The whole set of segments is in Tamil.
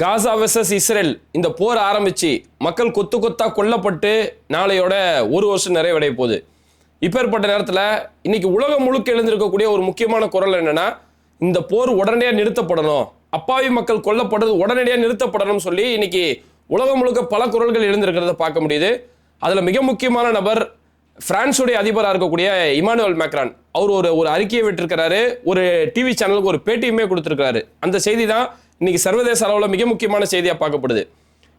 Gaza versus Israel இந்த போர் ஆரம்பிச்சு மக்கள் கொத்து கொத்தாக கொல்லப்பட்டு நாளையோட ஒரு வருஷம் நிறைவடைய போகுது. இப்பேற்பட்ட நேரத்தில் இன்னைக்கு உலகம் முழுக்க எழுந்திருக்கக்கூடிய ஒரு முக்கியமான குரல் என்னென்னா இந்த போர் உடனடியாக நிறுத்தப்படணும். அப்பாவி மக்கள் கொல்லப்படுறது உடனடியாக நிறுத்தப்படணும்னு சொல்லி இன்னைக்கு உலகம் முழுக்க பல குரல்கள் எழுந்திருக்கிறத பார்க்க முடியுது. அதில் மிக முக்கியமான நபர் பிரான்ஸுடைய அதிபராக இருக்கக்கூடிய இமானுவல் மேக்ரான். அவர் ஒரு ஒரு அறிக்கையை விட்டிருக்கிறாரு. ஒரு டிவி சேனலுக்கு ஒரு பேட்டியுமே கொடுத்துருக்கிறாரு. அந்த செய்தி தான் இன்னைக்கு சர்வதேச அளவில் மிக முக்கியமான செய்தியாக பார்க்கப்படுது.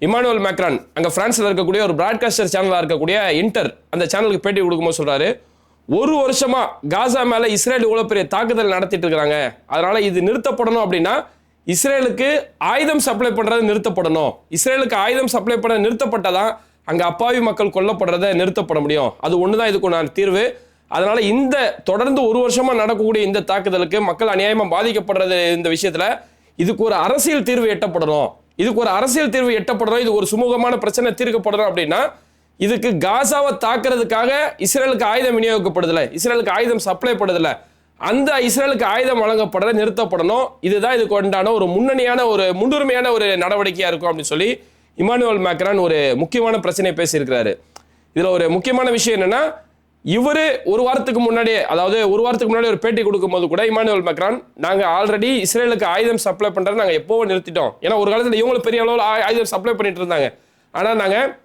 இமானுவல் மேக்ரான் அங்கே ஃப்ரான்ஸில் இருக்கக்கூடிய ஒரு பிராட்காஸ்டர் சேனலாக இருக்கக்கூடிய இன்டர் அந்த சேனலுக்கு பேட்டி கொடுக்கும்போது சொல்கிறாரு ஒரு வருஷமாக காசா மேலே இஸ்ரேல் இவ்வளோ பெரிய தாக்குதல் நடத்திட்டு இருக்கிறாங்க அதனால் இது நிறுத்தப்படணும் அப்படின்னா இஸ்ரேலுக்கு ஆயுதம் சப்ளை பண்ணுறது நிறுத்தப்படணும். இஸ்ரேலுக்கு ஆயுதம் சப்ளை பண்ண நிறுத்தப்பட்டதான் அங்கே அப்பாவி மக்கள் கொல்லப்படுறத நிறுத்தப்பட முடியும். அது ஒன்று தான் இதுக்கு நான் தீர்வு. அதனால் இந்த தொடர்ந்து ஒரு வருஷமாக நடக்கக்கூடிய இந்த தாக்குதலுக்கு மக்கள் அநியாயமாக பாதிக்கப்படுறது இந்த விஷயத்தில் இதுக்கு ஒரு அரசியல் தீர்வு எட்டப்படணும். இதுக்கு ஒரு அரசியல் தீர்வு எட்டப்படணும். இது ஒரு சுமூகமான பிரச்சனை தீர்க்கப்படணும் அப்படின்னா இதுக்கு காசாவை தாக்குறதுக்காக இஸ்ரேலுக்கு ஆயுதம் விநியோகிக்கப்படுதில்ல இஸ்ரேலுக்கு ஆயுதம் சப்ளை படுதில்ல அந்த இஸ்ரேலுக்கு ஆயுதம் வழங்கப்படுற நிறுத்தப்படணும். இதுதான் இதுக்கு உண்டான ஒரு முன்னணியான ஒரு முன்னுரிமையான ஒரு நடவடிக்கையாக இருக்கும் அப்படின்னு சொல்லி இமானுவல் மேக்ரான் ஒரு முக்கியமான பிரச்சனையை பேசியிருக்கிறாரு. இதில் ஒரு முக்கியமான விஷயம் என்னன்னா இவரு ஒரு வாரத்துக்கு முன்னாடியே அதாவது ஒரு வாரத்துக்கு முன்னாடி ஒரு பேட்டி கொடுக்கும்போது கூட இமானுவல் மக்ரான் நாங்கள் ஆல்ரெடி இஸ்ரேலுக்கு ஆயுதம் சப்ளை பண்ணுறது நாங்கள் எப்போவோ நிறுத்திட்டோம். ஏன்னா ஒரு காலத்தில் இவங்களும் பெரிய அளவில் ஆயுதம் சப்ளை பண்ணிட்டு இருந்தாங்க. ஆனால் நாங்கள்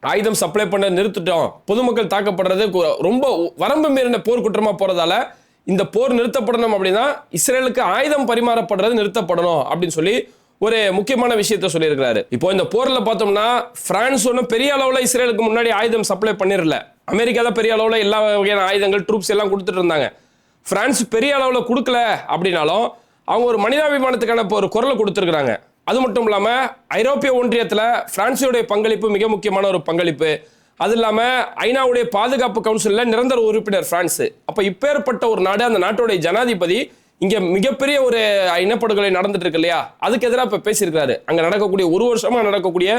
ஆயுதம் சப்ளை பண்ண நிறுத்திட்டோம். பொதுமக்கள் தாக்கப்படுறது கு- ரொம்ப வரம்பு மீறின போர் போகிறதால இந்த போர் நிறுத்தப்படணும் அப்படின்னா இஸ்ரேலுக்கு ஆயுதம் பரிமாறப்படுறது நிறுத்தப்படணும் அப்படின்னு சொல்லி ஒரு முக்கியமான விஷயத்த சொல்லியிருக்கிறாரு. இப்போ இந்த போர்ல பார்த்தோம்னா பிரான்ஸ் ஒன்றும் பெரிய அளவில் இஸ்ரேலுக்கு முன்னாடி ஆயுதம் சப்ளை பண்ணிடல அமெரிக்கா தான் பெரிய அளவில் எல்லா வகையான ஆயுதங்கள் ட்ரூப்ஸ் எல்லாம் கொடுத்துட்டு இருந்தாங்க. பிரான்ஸ் பெரிய அளவில் கொடுக்கல அப்படின்னாலும் அவங்க ஒரு மனிதாபிமானத்துக்கான இப்போ ஒரு குரலை கொடுத்துருக்குறாங்க. அது மட்டும் இல்லாமல் ஐரோப்பிய ஒன்றியத்தில் பிரான்ஸுடைய பங்களிப்பு மிக முக்கியமான ஒரு பங்களிப்பு. அது இல்லாமல் ஐநாவுடைய பாதுகாப்பு கவுன்சிலில் நிரந்தர உறுப்பினர் பிரான்ஸ். அப்போ இப்பேற்பட்ட ஒரு நாடு அந்த நாட்டுடைய ஜனாதிபதி இங்க மிகப்பெரிய ஒரு இனப்படுகொலை நடந்துட்டு இருக்கு இல்லையா? அதுக்கு எதிராக இப்ப பேசியிருக்காரு அங்க நடக்கக்கூடிய ஒரு வருஷமா நடக்கக்கூடிய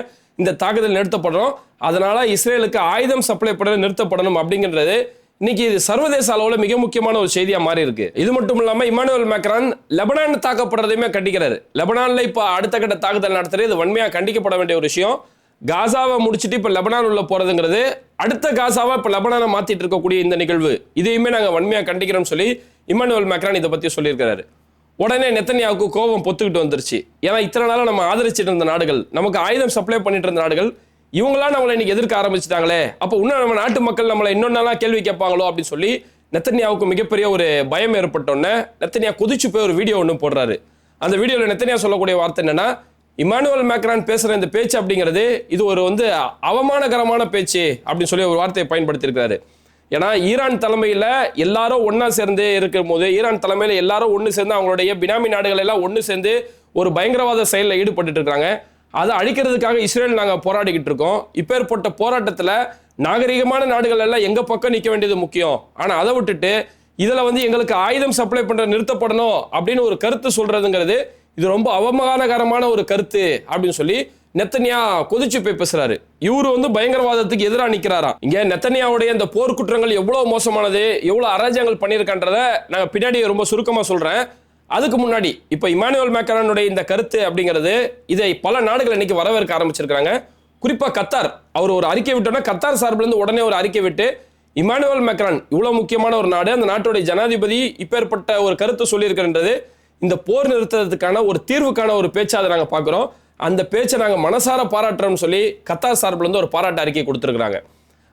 இந்த தாக்குதல் நிறுத்தப்படணும். அதனால இஸ்ரேலுக்கு ஆயுதம் சப்ளை பண்ண நிறுத்தப்படணும் அப்படிங்கிறது இன்னைக்கு இது சர்வதேச அளவுல மிக முக்கியமான ஒரு செய்தியா மாறி இருக்கு இது மட்டும் இல்லாம இமானுவல் மேக்ரான் லெபனான் தாக்கப்படுறதையுமே கண்டிக்கிறாரு. லெபனான்ல இப்ப அடுத்த கட்ட தாக்குதல் நடத்துறது இது வன்மையா கண்டிக்கப்பட வேண்டிய ஒரு விஷயம். காசாவை முடிச்சுட்டு இப்ப லெபனான் உள்ள போறதுங்கிறது அடுத்த காசாவை இப்ப லெபனானை மாத்திட்டு இருக்கக்கூடிய இந்த நிகழ்வு. இதையுமே நாங்க வன்மையா கண்டிக்கிறோம்னு சொல்லி இமானுவல் மேக்ரான் இதை பற்றி சொல்லியிருக்கிறாரு. உடனே நெத்தன்யாவுக்கு கோபம் பொத்துக்கிட்டு வந்துருச்சு. ஏன்னா இத்தனை நாளாக நம்ம ஆதரிச்சிட்டு இருந்த நாடுகள் நமக்கு ஆயுதம் சப்ளை பண்ணிட்டு இருந்த நாடுகள் இவங்களாம் நம்மளை இன்னைக்கு எதிர்க்க ஆரம்பிச்சிட்டாங்களே. அப்போ இன்னும் நம்ம நாட்டு மக்கள் நம்மளை இன்னொன்னெல்லாம் கேள்வி கேட்பாங்களோ அப்படின்னு சொல்லி நெத்தன்யாவுக்கு மிகப்பெரிய ஒரு பயம் ஏற்பட்டோன்னே நெத்தன்யா குதிச்சு போய் ஒரு வீடியோ ஒன்று போடுறாரு. அந்த வீடியோவில் நெத்தன்யா சொல்லக்கூடிய வார்த்தை என்னன்னா இமானுவல் மேக்ரான் பேசுகிற இந்த பேச்சு அப்படிங்கிறது இது ஒரு வந்து அவமானகரமான பேச்சு அப்படின்னு சொல்லி ஒரு வார்த்தையை பயன்படுத்தியிருக்கிறாரு. ஏன்னா ஈரான் தலைமையில் எல்லாரும் ஒன்றா சேர்ந்து இருக்கும் போது ஈரான் தலைமையில் எல்லாரும் ஒன்று சேர்ந்து அவங்களுடைய பினாமி நாடுகள் எல்லாம் ஒன்று சேர்ந்து ஒரு பயங்கரவாத செயலில் ஈடுபட்டு இருக்காங்க. அதை அழிக்கிறதுக்காக இஸ்ரேல் நாங்கள் போராடிக்கிட்டு இருக்கோம். இப்பேற்பட்ட போராட்டத்தில் நாகரிகமான நாடுகள் எல்லாம் எங்கள் பக்கம் நிற்க வேண்டியது முக்கியம். ஆனால் அதை விட்டுட்டு இதில் வந்து எங்களுக்கு ஆயுதம் சப்ளை பண்ணுற நிறுத்தப்படணும் அப்படின்னு ஒரு கருத்து சொல்கிறதுங்கிறது இது ரொம்ப அவமானகரமான ஒரு கருத்து அப்படின்னு சொல்லி நெத்தனியா கொதிச்சு போய் பேசுறாரு. இவரு வந்து பயங்கரவாதத்துக்கு எதிராக நிற்கிறாராம் இங்க நெத்தனியாவுடைய இந்த போர் குற்றங்கள் எவ்வளவு மோசமானது எவ்வளவு அராஜகங்கள் பண்ணியிருக்கான்றத நாங்கள் பின்னாடி ரொம்ப சுருக்கமா சொல்றேன். அதுக்கு முன்னாடி இப்போ இமானுவல் மேக்கரானுடைய இந்த கருத்து அப்படிங்கிறது இதை பல நாடுகள் இன்னைக்கு வரவேற்க ஆரம்பிச்சிருக்கிறாங்க. குறிப்பாக கத்தார் அவர் ஒரு அறிக்கை விட்டோன்னா கத்தார் சார்பில் இருந்து உடனே ஒரு அறிக்கை விட்டு இமானுவல் மேக்ரான் இவ்வளோ முக்கியமான ஒரு நாடு அந்த நாட்டுடைய ஜனாதிபதி இப்பேற்பட்ட ஒரு கருத்து சொல்லியிருக்கின்றது இந்த போர் நிறுத்தத்துக்கான ஒரு தீர்வுக்கான ஒரு பேச்சாதை அதை பார்க்குறோம். அந்த பேச்சை நாங்கள் மனசார பாராட்டுறோம்னு சொல்லி கத்தார் சார்பில் இருந்து ஒரு பாராட்டு அறிக்கை கொடுத்துருக்குறாங்க.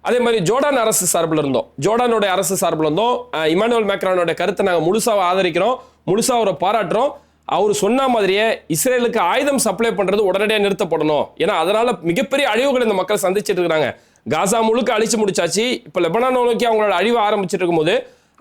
அதே மாதிரி ஜோர்டான் அரசு சார்பில் இருந்தோம். ஜோர்டானோட அரசு சார்பில் இருந்தோம். இமானுவல் மேக்ரானோட கருத்தை நாங்கள் முழுசாக ஆதரிக்கிறோம். முழுசாக அவரை பாராட்டுறோம். அவர் சொன்ன மாதிரியே இஸ்ரேலுக்கு ஆயுதம் சப்ளை பண்ணுறது உடனடியாக நிறுத்தப்படணும். ஏன்னா அதனால் மிகப்பெரிய அழிவுகள் இந்த மக்கள் சந்திச்சுட்டு இருக்கிறாங்க காசா முழுக்க அழிச்சு முடிச்சாச்சு. இப்போ லெபனான் நோக்கி அவங்களோட அழிவு ஆரம்பிச்சிட்டு இருக்கும்போது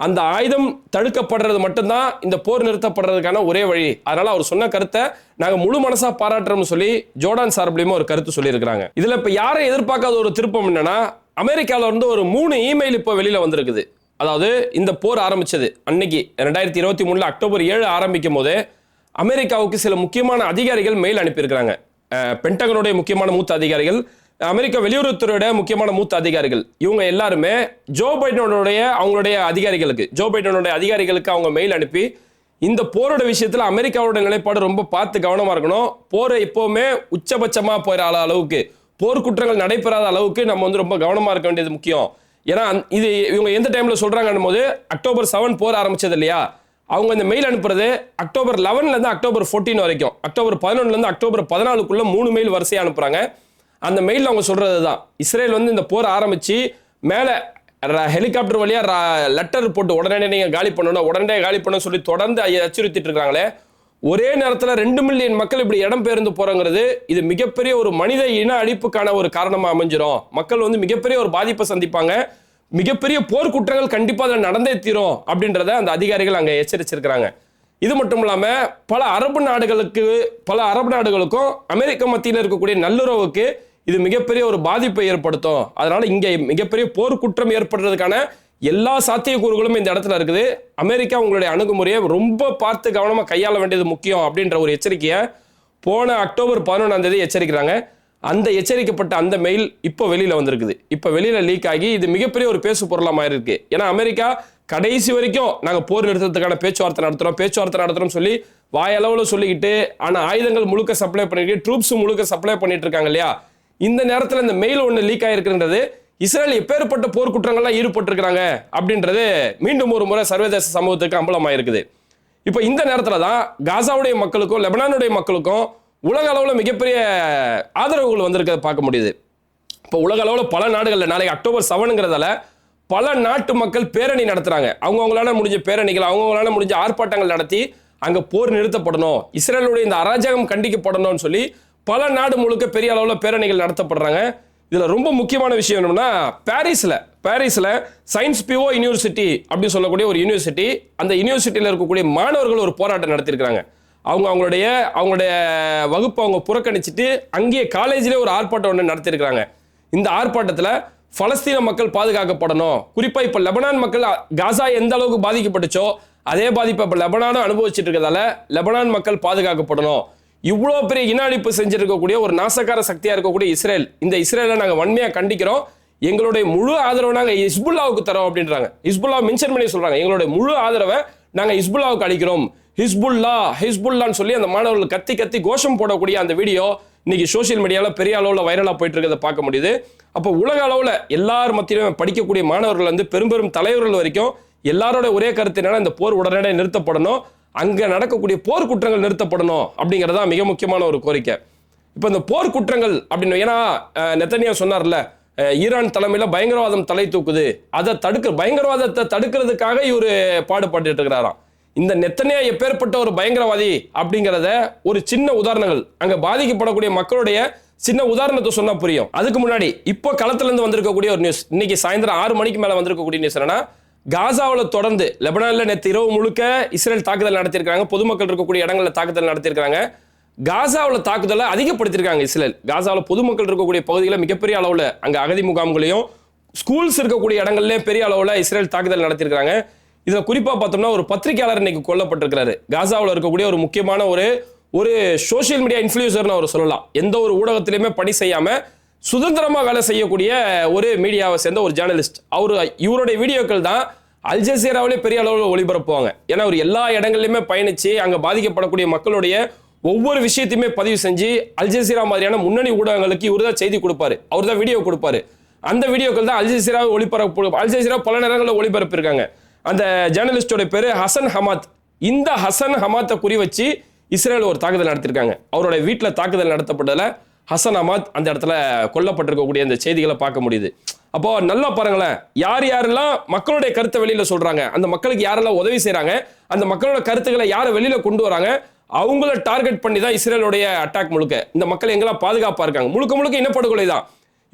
அந்த ஆயுதம் தடுக்கப்படுறது மட்டும்தான் இந்த போர் நிறுத்தப்படுறதுக்கான ஒரே வழி. அதனால அவர் சொன்ன கருத்தை நாங்க முழு மனசா பாராட்டுறோம்னு சொல்லி ஜோர்டான் சார்பிலையுமே ஒரு கருத்து சொல்லியிருக்கிறாங்க. இதுல இப்ப யாரை எதிர்பார்க்காத ஒரு திருப்பம் என்னன்னா அமெரிக்காவில் இருந்து ஒரு மூணு இமெயில் இப்போ வெளியில வந்திருக்குது. அதாவது இந்த போர் ஆரம்பிச்சது அன்னைக்கு ரெண்டாயிரத்தி இருபத்தி மூணுல அக்டோபர் ஏழு ஆரம்பிக்கும் போது அமெரிக்காவுக்கு சில முக்கியமான அதிகாரிகள் மெயில் அனுப்பியிருக்கிறாங்க. பென்டகனுடைய முக்கியமான மூத்த அதிகாரிகள் அமெரிக்க வெளியுறவுத்துறையோட முக்கியமான மூத்த அதிகாரிகள். இவங்க எல்லாருமே ஜோ பைடனுடைய அவங்களுடைய அதிகாரிகளுக்கு ஜோ பைடனுடைய அதிகாரிகளுக்கு அவங்க மெயில் அனுப்பி இந்த போரோட விஷயத்தில் அமெரிக்காவோட நிலைப்பாடு ரொம்ப பார்த்து கவனமாக இருக்கணும். போரை எப்போவுமே உச்சபட்சமாக போயிடாத அளவுக்கு போர்க்குற்றங்கள் நடைபெறாத அளவுக்கு நம்ம வந்து ரொம்ப கவனமாக இருக்க வேண்டியது முக்கியம். ஏன்னா இது இவங்க எந்த டைமில் சொல்கிறாங்கன்னும் போது அக்டோபர் செவன் போர் ஆரம்பிச்சது இல்லையா? அவங்க இந்த மெயில் அனுப்புறது அக்டோபர் லெவன்லேருந்து அக்டோபர் 14 வரைக்கும். அக்டோபர் பதினொன்றுலேருந்து அக்டோபர் பதினாலுக்குள்ளே மூணு மெயில் வரிசையாக அனுப்புகிறாங்க அந்த மெயிலில் அவங்க சொல்கிறது தான். இஸ்ரேல் வந்து இந்த போர் ஆரம்பித்து மேலே ஹெலிகாப்டர் வழியாக லெட்டர் போட்டு உடனே நீங்கள் காலி பண்ணணும் உடனே காலி பண்ணணும் சொல்லி தொடர்ந்து அச்சுறுத்திட்டு இருக்காங்களே. ஒரே நேரத்தில் ரெண்டு மில்லியன் மக்கள் இப்படி இடம் பெயர்ந்து போகிறோங்கிறது இது மிகப்பெரிய ஒரு மனித இன அழிப்புக்கான ஒரு காரணமாக அமைஞ்சிரும். மக்கள் வந்து மிகப்பெரிய ஒரு பாதிப்பை சந்திப்பாங்க. மிகப்பெரிய போர்க்குற்றங்கள் கண்டிப்பாக அதில் நடந்தே தீரும் அப்படின்றத அந்த அதிகாரிகள் அங்கே எச்சரிச்சிருக்கிறாங்க. இது மட்டும் இல்லாமல் பல அரபு நாடுகளுக்கு பல அரபு நாடுகளுக்கும் அமெரிக்க மத்தியில் இருக்கக்கூடிய நல்லுறவுக்கு இது மிகப்பெரிய ஒரு பாதிப்பை ஏற்படுத்தும். அதனால இங்கே மிகப்பெரிய போர் குற்றம் ஏற்படுறதுக்கான எல்லா சாத்தியக்கூறுகளும் இந்த இடத்துல இருக்குது. அமெரிக்கா உங்களுடைய அணுகுமுறையை ரொம்ப பார்த்து கவனமாக கையாள வேண்டியது முக்கியம் அப்படின்ற ஒரு எச்சரிக்கையை போன அக்டோபர் பதினொன்றாம் தேதி எச்சரிக்கிறாங்க. அந்த எச்சரிக்கப்பட்ட அந்த மெயில் இப்போ வெளியில் வந்திருக்குது. இப்போ வெளியில் லீக் ஆகி இது மிகப்பெரிய ஒரு பேசு பொருளாக மாதிரி இருக்கு ஏன்னா அமெரிக்கா கடைசி வரைக்கும் நாங்கள் போர் நிறுத்தத்துக்கான பேச்சுவார்த்தை நடத்துகிறோம் பேச்சுவார்த்தை நடத்துகிறோம் சொல்லி வாயளவில் சொல்லிக்கிட்டு ஆனால் ஆயுதங்கள் முழுக்க சப்ளை பண்ணிட்டு ட்ரூப்ஸ் முழுக்க சப்ளை பண்ணிட்டு இருக்காங்க இல்லையா? இந்த நேரத்தில் இந்த மெயில் ஒன்று லீக் ஆகிருக்குன்றது இஸ்ரேல் எப்பேற்பட்ட போர்க்குற்றங்கள்லாம் ஈடுபட்டிருக்கிறாங்க அப்படின்றது மீண்டும் ஒரு முறை சர்வதேச சமூகத்துக்கு அம்பலமாயிருக்குது. இப்போ இந்த நேரத்தில் தான் காசாவுடைய மக்களுக்கும் லெபனானுடைய மக்களுக்கும் உலக அளவில் மிகப்பெரிய ஆதரவுகள் வந்திருக்கிறத பார்க்க முடியுது. இப்போ உலக அளவில் பல நாடுகளில் நாளைக்கு அக்டோபர் செவனுங்கிறதால பல நாட்டு மக்கள் பேரணி நடத்துகிறாங்க அவங்கவுங்களால முடிஞ்ச பேரணிகள் அவங்கவுங்களால முடிஞ்ச ஆர்ப்பாட்டங்கள் நடத்தி அங்கே போர் நிறுத்தப்படணும் இஸ்ரேலுடைய இந்த அராஜகம் கண்டிக்கப்படணும்னு சொல்லி பல நாடு முழுக்க பெரிய அளவில் பேரணிகள் நடத்தப்படுறாங்க. இதில் ரொம்ப முக்கியமான விஷயம் என்னன்னா பாரிஸில் பாரிஸில் சயின்ஸ் பிஓ யூனிவர்சிட்டி அப்படின்னு சொல்லக்கூடிய ஒரு யூனிவர்சிட்டி அந்த யூனிவர்சிட்டியில் இருக்கக்கூடிய மாணவர்கள் ஒரு போராட்டம் நடத்தியிருக்கிறாங்க. அவங்க அவங்களுடைய அவங்களுடைய வகுப்பை அவங்க புறக்கணிச்சிட்டு அங்கேயே காலேஜ்லேயே ஒரு ஆர்ப்பாட்டம் ஒன்று நடத்தியிருக்கிறாங்க. இந்த ஆர்ப்பாட்டத்தில் பலஸ்தீன மக்கள் பாதுகாக்கப்படணும். குறிப்பாக இப்போ லெபனான் மக்கள் காசா எந்த அளவுக்கு பாதிக்கப்பட்டுச்சோ அதே பாதிப்பை இப்போ லெபனானும் அனுபவிச்சுட்டு இருக்கிறதால லெபனான் மக்கள் பாதுகாக்கப்படணும். இவ்வளோ பெரிய இன அழிப்பு ஒரு நாசக்கார சக்தியாக இருக்கக்கூடிய இஸ்ரேல். இந்த இஸ்ரேலை நாங்கள் வன்மையாக கண்டிக்கிறோம். எங்களுடைய முழு ஆதரவை நாங்கள் ஹிஸ்புல்லாவுக்கு தரோம் அப்படின்றாங்க. ஹிஸ்புல்லா மென்ஷன் பண்ணி சொல்கிறாங்க எங்களுடைய முழு ஆதரவை நாங்கள் இஸ்புல்லாவுக்கு அளிக்கிறோம். ஹிஸ்புல்லா ஹிஸ்புல்லான்னு சொல்லி அந்த மாணவர்கள் கத்தி கத்தி கோஷம் போடக்கூடிய அந்த வீடியோ இன்னைக்கு சோஷியல் மீடியாவில் பெரிய அளவில் வைரலாக போயிட்டு இருக்கிறத பார்க்க முடியுது. அப்போ உலக அளவில் எல்லார் மத்தியிலும் படிக்கக்கூடிய மாணவர்கள் வந்து பெரும் பெரும் தலைவர்கள் வரைக்கும் எல்லாரோட ஒரே கருத்து என்னன்னா இந்த போர் உடனடியாக நிறுத்தப்படணும். அங்கே நடக்கக்கூடிய போர்க்குற்றங்கள் நிறுத்தப்படணும் அப்படிங்கிறது தான் மிக முக்கியமான ஒரு கோரிக்கை. இப்போ இந்த போர்க்குற்றங்கள் அப்படின்னு ஏன்னா நெத்தனியா சொன்னார்ல ஈரான் தலைமையில் பயங்கரவாதம் தலை தூக்குது. அதை தடுக்க பயங்கரவாதத்தை தடுக்கிறதுக்காக இவர் பாடுபட்டு இருக்கிறாராம். இந்த நெத்தனியா எப்பேற்பட்ட ஒரு பயங்கரவாதி அப்படிங்கிறத ஒரு சின்ன உதாரணங்கள் அங்கே பாதிக்கப்படக்கூடிய மக்களுடைய சின்ன உதாரணத்தை சொன்னால் புரியும். அதுக்கு முன்னாடி இப்போ களத்துலேருந்து வந்திருக்கக்கூடிய ஒரு நியூஸ் இன்னைக்கு சாயந்தரம் ஆறு மணிக்கு மேலே வந்திருக்கக்கூடிய நியூஸ் என்னன்னா காசாவில் தொடர்ந்து லெபனானில் நேற்று இரவு முழுக்க இஸ்ரேல் தாக்குதல் நடத்தியிருக்காங்க பொதுமக்கள் இருக்கக்கூடிய இடங்களில் தாக்குதல் நடத்தியிருக்காங்க காசாவில் தாக்குதலை அதிகப்படுத்தியிருக்காங்க இஸ்ரேல். காசாவில் பொதுமக்கள் இருக்கக்கூடிய பகுதிகளில் மிகப்பெரிய அளவில் அங்கே அகதி முகாம்களையும் ஸ்கூல்ஸ் இருக்கக்கூடிய இடங்கள்லயும் பெரிய அளவில் இஸ்ரேல் தாக்குதல் நடத்தியிருக்காங்க இதில் குறிப்பாக பார்த்தோம்னா ஒரு பத்திரிகையாளர் இன்னைக்கு கொல்லப்பட்டிருக்கிறாரு. காசாவில் இருக்கக்கூடிய ஒரு முக்கியமான ஒரு ஒரு சோஷியல் மீடியா இன்ஃப்ளூயன்சர்னு அவர் சொல்லலாம். எந்த ஒரு ஊடகத்திலையுமே பணி செய்யாமல் சுதந்திரமாக வேலை செய்யக்கூடிய ஒரு மீடியாவை சேர்ந்த ஒரு ஜேர்னலிஸ்ட் அவர் இவருடைய வீடியோக்கள் தான் அல் ஜசீராவிலே பெரிய அளவில் ஒளிபரப்புவாங்க. ஏன்னா அவர் எல்லா இடங்கள்லையுமே பயணித்து அங்கே பாதிக்கப்படக்கூடிய மக்களுடைய ஒவ்வொரு விஷயத்தையுமே பதிவு செஞ்சு அல் ஜசீரா மாதிரியான முன்னணி ஊடகங்களுக்கு இவர் தான் செய்தி கொடுப்பாரு. அவர் தான் வீடியோ கொடுப்பாரு. அந்த வீடியோக்கள் தான் அல் ஜசீராவை ஒளிபரப்பு அல் ஜசீரா பல நேரங்களில் ஒளிபரப்பிருக்காங்க அந்த ஜேர்னலிஸ்டோட பேர் ஹசன் ஹமாத். இந்த ஹசன் ஹமாத்தை குறி வச்சு இஸ்ரேல் ஒரு தாக்குதல் நடத்திருக்காங்க அவரோட வீட்டில் தாக்குதல் நடத்தப்படலை ஹசன் அமாத் அந்த இடத்துல கொல்லப்பட்டிருக்கக்கூடிய அந்த செய்திகளை பார்க்க முடியுது. அப்போ நல்லா பாருங்களேன். யார் யாரெல்லாம் மக்களுடைய கருத்தை வெளியில சொல்றாங்க அந்த மக்களுக்கு யாரெல்லாம் உதவி செய்யறாங்க அந்த மக்களோட கருத்துக்களை யாரை வெளியில கொண்டு வராங்க அவங்கள டார்கெட் பண்ணி தான் இஸ்ரேலுடைய அட்டாக் முழுக்க. இந்த மக்கள் எங்கெல்லாம் பாதுகாப்பா இருக்காங்க. முழுக்க முழுக்க இனப்படுகொலை தான்.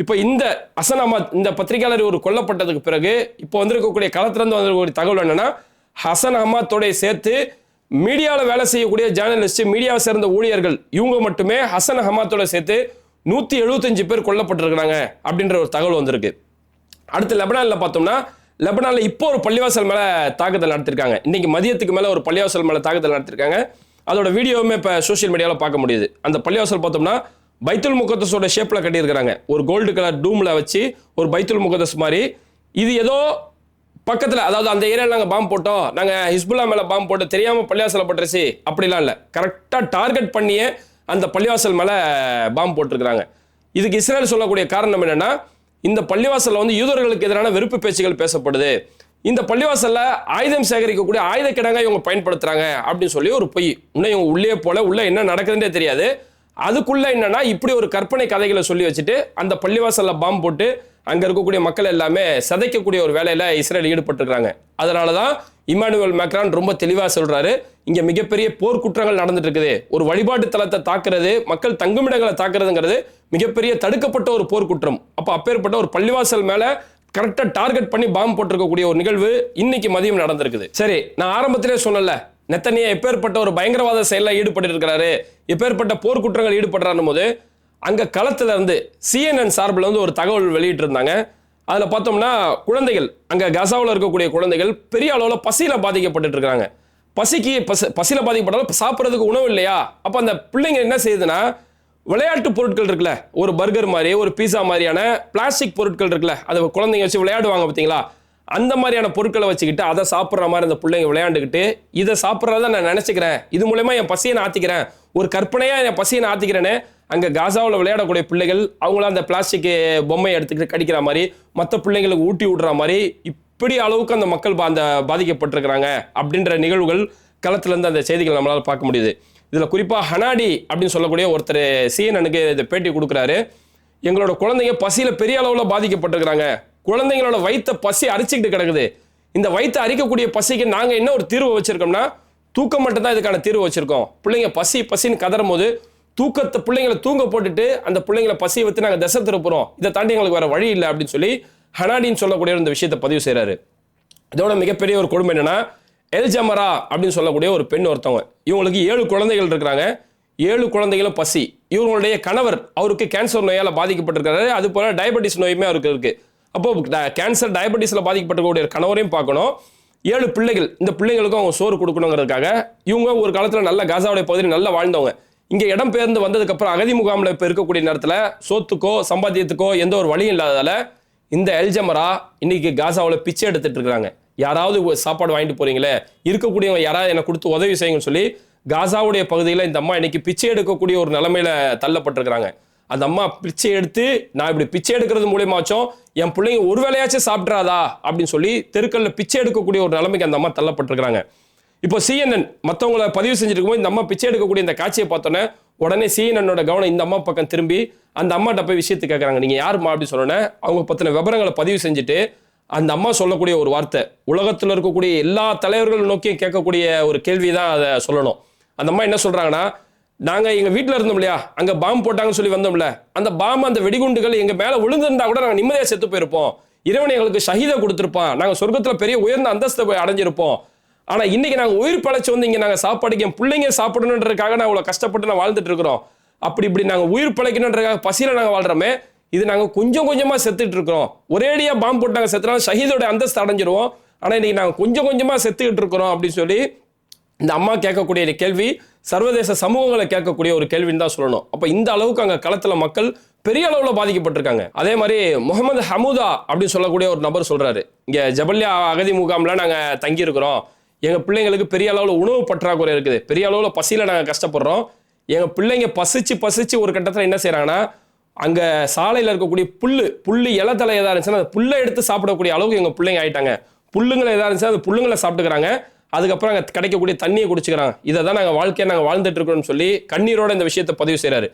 இப்போ இந்த ஹசன் அஹமத் இந்த பத்திரிகையாளர் ஒரு கொல்லப்பட்டதுக்கு பிறகு இப்போ வந்திருக்கக்கூடிய களத்திலிருந்து வந்திருக்கக்கூடிய தகவல் என்னன்னா ஹசன் அமாத்தோடைய சேர்த்து மீடியாவில் வேலை செய்யக்கூடிய ஜேர்னலிஸ்ட் மீடியாவை சேர்ந்த ஊழியர்கள் இவங்க மட்டுமே ஹசன் ஹமாத்தோட சேர்த்து நூற்றி எழுபத்தஞ்சு பேர் கொல்லப்பட்டிருக்கிறாங்க அப்படின்ற ஒரு தகவல் வந்திருக்கு. அடுத்து லெபனானில் பார்த்தோம்னா லெபனானில் இப்போ ஒரு பள்ளிவாசல் மேலே தாக்குதல் நடத்திருக்காங்க. இன்றைக்கி மதியத்துக்கு மேலே ஒரு பள்ளிவாசல் மேலே தாக்குதல் நடத்திருக்காங்க. அதோட வீடியோவுமே இப்போ சோஷியல் மீடியாவில் பார்க்க முடியுது. அந்த பள்ளிவாசல் பார்த்தோம்னா பைத்துல் முகத்தஸோட ஷேப்பில் கட்டியிருக்கிறாங்க. ஒரு கோல்டு கலர் டூமில் வச்சு ஒரு பைத்துல் முகத்தஸ் மாதிரி. இது ஏதோ பக்கத்தில் அதாவது அந்த ஏரியாவில் நாங்கள் பாம்பு போட்டோம். நாங்கள் ஹிஸ்புல்லா மேலே பாம்பு போட்டு தெரியாமல் பள்ளிவாசலில் போட்டுருச்சு. அப்படிலாம் இல்லை. கரெக்டாக டார்கெட் பண்ணியே அந்த பள்ளிவாசல் மேலே பாம்பு போட்டிருக்கிறாங்க. இதுக்கு இஸ்ரேல் சொல்லக்கூடிய காரணம் என்னென்னா இந்த பள்ளிவாசலில் வந்து யூதர்களுக்கு எதிரான வெறுப்பு பேச்சுகள் பேசப்படுது. இந்த பள்ளிவாசலில் ஆயுதம் சேகரிக்கக்கூடிய ஆயுத கிடங்கா இவங்க பயன்படுத்துகிறாங்க அப்படின்னு சொல்லி ஒரு பொய். இன்னும் இவங்க உள்ளே போல உள்ளே என்ன நடக்குதுன்றே தெரியாது. அதுக்குள்ள என்னன்னா இப்படி ஒரு கற்பனை கதைகளை சொல்லி வச்சுட்டு அந்த பள்ளிவாசல்ல பாம்பு போட்டு அங்க இருக்கக்கூடிய மக்கள் எல்லாமே சதைக்கக்கூடிய ஒரு வேலையில இஸ்ரேல் ஈடுபட்டிருக்காங்க அதனாலதான் இமானுவல் மேக்ரான் ரொம்ப தெளிவா சொல்றாரு. இங்க மிகப்பெரிய போர்க்குற்றங்கள் நடந்துட்டு இருக்குது ஒரு வழிபாட்டு தலத்தை தாக்குறது மக்கள் தங்குமிடங்களை தாக்குறதுங்கிறது மிகப்பெரிய தடுக்கப்பட்ட ஒரு போர்க்குற்றம். அப்ப அப்பேற்பட்ட ஒரு பள்ளிவாசல் மேல கரெக்டா டார்கெட் பண்ணி பாம்பு போட்டிருக்கக்கூடிய ஒரு நிகழ்வு இன்னைக்கு மதியம் நடந்திருக்குது. சரி நான் ஆரம்பத்திலே சொன்னல நெத்தனியா எப்பேற்பட்ட ஒரு பயங்கரவாத செயலில் ஈடுபட்டு இருக்கிறாரு எப்பேற்பட்ட போர்க்குற்றங்கள் ஈடுபடுறாருன்னு போது அங்கே களத்துல இருந்து சிஎன்என் சார்பில் வந்து ஒரு தகவல் வெளியிட்டு இருந்தாங்க பார்த்தோம்னா குழந்தைகள் அங்கே கசாவில் இருக்கக்கூடிய குழந்தைகள் பெரிய அளவில் பசியில் பாதிக்கப்பட்டு இருக்கிறாங்க பசிக்கு பசி பசியில் பாதிக்கப்பட்டாலும் சாப்பிட்றதுக்கு உணவு இல்லையா? அப்போ அந்த பிள்ளைங்க என்ன செய்யுதுன்னா விளையாட்டு பொருட்கள் இருக்குல்ல ஒரு பர்கர் மாதிரி ஒரு பீஸா மாதிரியான பிளாஸ்டிக் பொருட்கள் இருக்குல்ல அதை குழந்தைங்க வச்சு விளையாடுவாங்க பார்த்தீங்களா? அந்த மாதிரியான பொருட்களை வச்சுக்கிட்டு அதை சாப்பிட்ற மாதிரி அந்த பிள்ளைங்க விளையாண்டுக்கிட்டு இதை சாப்பிட்றத நான் நினச்சிக்கிறேன். இது மூலயமா என் பசியை நான் ஆற்றிக்கிறேன் ஒரு கற்பனையாக என் பசியை நான் ஆற்றிக்கிறேன்னு அங்கே காசாவில் விளையாடக்கூடிய பிள்ளைகள் அவங்கள அந்த பிளாஸ்டிக் பொம்மையை எடுத்துக்கிட்டு கடிக்கிற மாதிரி மற்ற பிள்ளைங்களுக்கு ஊட்டி விடுற மாதிரி இப்படி அளவுக்கு அந்த மக்கள் பா- அந்த பாதிக்கப்பட்டிருக்கிறாங்க அப்படின்ற நிகழ்வுகள் களத்துலேருந்து அந்த செய்திகள் நம்மளால் பார்க்க முடியுது. இதில் குறிப்பாக ஹனாடி அப்படின்னு சொல்லக்கூடிய ஒருத்தர் சிஎன்னுக்கு இந்த பேட்டி கொடுக்குறாரு. எங்களோட குழந்தைங்க பசியில் பெரிய அளவில் பாதிக்கப்பட்டிருக்கிறாங்க. குழந்தைங்களோட வயிற்ற பசி அரிச்சுக்கிட்டு கிடக்குது. இந்த வயிற்று அரிக்கக்கூடிய பசிக்கு நாங்கள் என்ன ஒரு தீர்வு வச்சுருக்கோம்னா தூக்கம் மட்டும்தான் இதுக்கான தீர்வு வச்சுருக்கோம். பிள்ளைங்க பசி பசின்னு கதறும் போது தூக்கத்தை பிள்ளைங்களை தூங்க போட்டுட்டு அந்த பிள்ளைங்களை பசியை வச்சு நாங்கள் திசை திருப்புறோம். இதை தாண்டி எங்களுக்கு வேறு வழி இல்லை அப்படின்னு சொல்லி ஹனாடின்னு சொல்லக்கூடிய இந்த விஷயத்தை பதிவு செய்கிறாரு இதோட மிகப்பெரிய ஒரு கொடுமை என்னென்னா எல்ஜமரா அப்படின்னு சொல்லக்கூடிய ஒரு பெண் ஒருத்தவங்க. இவங்களுக்கு ஏழு குழந்தைகள் இருக்கிறாங்க. ஏழு குழந்தைகளும் பசி. இவங்களுடைய கணவர் அவருக்கு கேன்சர் நோயால் பாதிக்கப்பட்டிருக்காரு அது போல் டயபெட்டிஸ் நோயுமே அவருக்கு இருக்குது அப்போ ட- கேன்சர் டயபெட்டிஸில் பாதிக்கப்பட்டக்கூடிய ஒரு கணவரையும் பார்க்கணும். ஏழு பிள்ளைகள் இந்த பிள்ளைங்களுக்கும் அவங்க சோறு கொடுக்கணுங்கிறதுக்காக இவங்க ஒரு காலத்தில் நல்ல காசாவுடைய பகுதியில் நல்லா வாழ்ந்தவங்க. இங்கே இடம் பெயர்ந்து வந்ததுக்கப்புறம் அகதி முகாமில் இப்போ இருக்கக்கூடிய நேரத்தில் சோத்துக்கோ சம்பாத்தியத்துக்கோ எந்த ஒரு வழியும் இல்லாததால் இந்த எல்ஜமரா இன்னைக்கு காசாவில் பிச்சை எடுத்துட்டு இருக்கிறாங்க. யாராவது சாப்பாடு வாங்கிட்டு போறீங்களே இருக்கக்கூடியவங்க யாராவது எனக்கு கொடுத்து உதவி செய்யுங்கன்னு சொல்லி காசாவுடைய பகுதியில் இந்த அம்மா இன்னைக்கு பிச்சை எடுக்கக்கூடிய ஒரு நிலைமையில தள்ளப்பட்டிருக்கிறாங்க. அந்த அம்மா பிச்சை எடுத்து நான் இப்படி பிச்சை எடுக்கிறது மூலியமாச்சும் என் பிள்ளைங்க ஒரு வேலையாச்சும் சாப்பிட்றாதா அப்படின்னு சொல்லி தெருக்கல்ல பிச்சை எடுக்கக்கூடிய ஒரு நிலைமைக்கு அந்த அம்மா தள்ளப்பட்டிருக்கிறாங்க. இப்போ சிஎன்என் மற்றவங்கள பதிவு செஞ்சிருக்கும்போது இந்த அம்மா பிச்சை எடுக்கக்கூடிய இந்த காட்சியை பார்த்தோன்னே உடனே சிஎன்என்னோட கவனம் இந்த அம்மா பக்கம் திரும்பி அந்த அம்மாட்ட போய் விஷயத்தை கேட்குறாங்க நீங்கள் யாரும்மா அப்படின்னு சொன்னோன்னே அவங்க பற்றின விவரங்களை பதிவு செஞ்சுட்டு அந்த அம்மா சொல்லக்கூடிய ஒரு வார்த்தை உலகத்தில் இருக்கக்கூடிய எல்லா தலைவர்கள் நோக்கியும் கேட்கக்கூடிய ஒரு கேள்வி தான் அதை சொல்லணும். அந்த அம்மா என்ன சொல்கிறாங்கன்னா நாங்கள் எங்கள் வீட்டில் இருந்தோம் இல்லையா? அங்கே பாம்பு போட்டாங்கன்னு சொல்லி வந்தோம்ல. அந்த பாம்பு அந்த வெடிகுண்டுகள் எங்கள் மேலே விழுந்திருந்தா கூட நாங்கள் நிம்மதியாக செத்து போயிருப்போம். இறைவன் எங்களுக்கு ஷஹீதை கொடுத்துருப்பான். நாங்கள் சொர்க்கத்தில் பெரிய உயர்ந்த அந்தஸ்தை போய் அடைஞ்சிருப்போம். ஆனால் இன்னைக்கு நாங்கள் உயிர் பழைச்சி வந்து இங்கே நாங்கள் சாப்பாடுக்கு என் பிள்ளைங்க சாப்பிடணுன்றதுக்காக நான் அவ்வளோ கஷ்டப்பட்டு நான் வாழ்ந்துட்டு இருக்கிறோம். அப்படி இப்படி நாங்கள் உயிர் பிழைக்கணுன்றதுக்காக பசியில் நாங்கள் வாழ்கிறோமே இது நாங்கள் கொஞ்சம் கொஞ்சமாக செத்துட்டு இருக்கிறோம். ஒரேடியாக பாம்பு போட்டு நாங்கள் செத்துனா ஷஹீதோட அந்தஸ்து அடைஞ்சிருவோம். ஆனால் இன்னைக்கு நாங்கள் கொஞ்சம் கொஞ்சமாக செத்துக்கிட்டு இருக்கிறோம் அப்படின்னு சொல்லி இந்த அம்மா கேட்கக்கூடிய இந்த கேள்வி சர்வதேச சமூகங்களை கேட்கக்கூடிய ஒரு கேள்வின்னு தான் சொல்லணும். அப்போ இந்த அளவுக்கு அங்கே களத்தில் மக்கள் பெரிய அளவில் பாதிக்கப்பட்டிருக்காங்க. அதே மாதிரி முகமது ஹமூதா அப்படின்னு சொல்லக்கூடிய ஒரு நபர் சொல்கிறாரு இங்கே ஜபல்யா அகதி முகாமில் நாங்கள் தங்கியிருக்கிறோம். எங்கள் பிள்ளைங்களுக்கு பெரிய அளவில் உணவு பற்றாக்குறை இருக்குது. பெரிய அளவில் பசியில் நாங்கள் கஷ்டப்படுறோம். எங்கள் பிள்ளைங்க பசிச்சு பசிச்சு ஒரு கட்டத்தில் என்ன செய்கிறாங்கன்னா அங்கே சாலையில் இருக்கக்கூடிய புல் புல்லு இலை தலை இருந்துச்சுன்னா அந்த புல்லை எடுத்து சாப்பிடக்கூடிய அளவுக்கு எங்கள் பிள்ளைங்க ஆயிட்டாங்க. புல்லுங்களை எதா இருந்துச்சுன்னா அந்த புல்லுங்களை சாப்பிட்டுக்கிறாங்க. அதுக்கப்புறம் அங்கே கிடைக்கக்கூடிய தண்ணியை குடிச்சுக்கிறாங்க. இதை தான் நாங்கள் வாழ்க்கையை நாங்கள் வாழ்ந்துட்டு இருக்கிறோம்னு சொல்லி கண்ணீரோட இந்த விஷயத்தை பதிவு செய்கிறாரு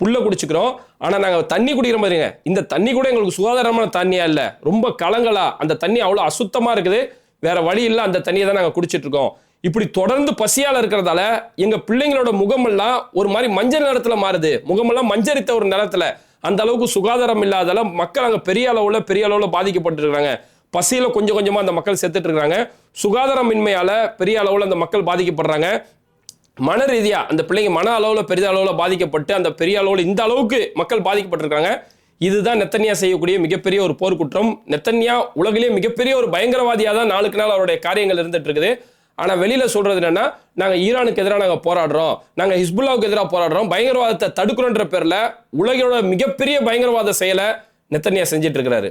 புல்லை குடிச்சுக்கிறோம். ஆனால் நாங்கள் தண்ணி குடிக்கிற மாதிரிங்க இந்த தண்ணி கூட எங்களுக்கு சுகாதாரமான தண்ணியா இல்லை. ரொம்ப கலங்களா அந்த தண்ணி அவ்வளோ அசுத்தமாக இருக்குது. வேற வழி இல்லை. அந்த தண்ணியை தான் நாங்கள் குடிச்சிட்டு இருக்கோம் இப்படி தொடர்ந்து பசியால் இருக்கிறதால எங்கள் பிள்ளைங்களோட முகமெல்லாம் ஒரு மாதிரி மஞ்சள் நிறத்தில் மாறுது. முகமெல்லாம் மஞ்சரித்த ஒரு நிறத்துல. அந்த அளவுக்கு சுகாதாரம் இல்லாதால மக்கள் அங்கே பெரிய அளவில் பெரிய அளவில் பாதிக்கப்பட்டிருக்கிறாங்க. பசியில் கொஞ்சம் கொஞ்சமாக அந்த மக்கள் செத்துட்டு இருக்காங்க பெரிய அளவில் அந்த மக்கள் பாதிக்கப்படுறாங்க. மன ரீதியாக அந்த பிள்ளைங்க மன அளவில் பெரிய அளவில் பாதிக்கப்பட்டு அந்த பெரிய அளவில் இந்த அளவுக்கு மக்கள் பாதிக்கப்பட்டிருக்காங்க இதுதான் நெத்தன்யா செய்யக்கூடிய மிகப்பெரிய ஒரு போர்க்குற்றம் நெத்தன்யா உலகிலேயே மிகப்பெரிய ஒரு பயங்கரவாதியாக தான் நாளுக்கு நாள் அவருடைய காரியங்கள் இருந்துட்டு இருக்குது ஆனால் வெளியில் சொல்கிறது என்னென்னா நாங்கள் ஈரானுக்கு எதிராக நாங்கள் போராடுறோம். நாங்கள் ஹிஸ்புல்லாவுக்கு எதிராக போராடுறோம். பயங்கரவாதத்தை தடுக்கணுன்ற பேரில் உலகோட மிகப்பெரிய பயங்கரவாத செயலை நெத்தன்யா செஞ்சிட்டு இருக்கிறாரு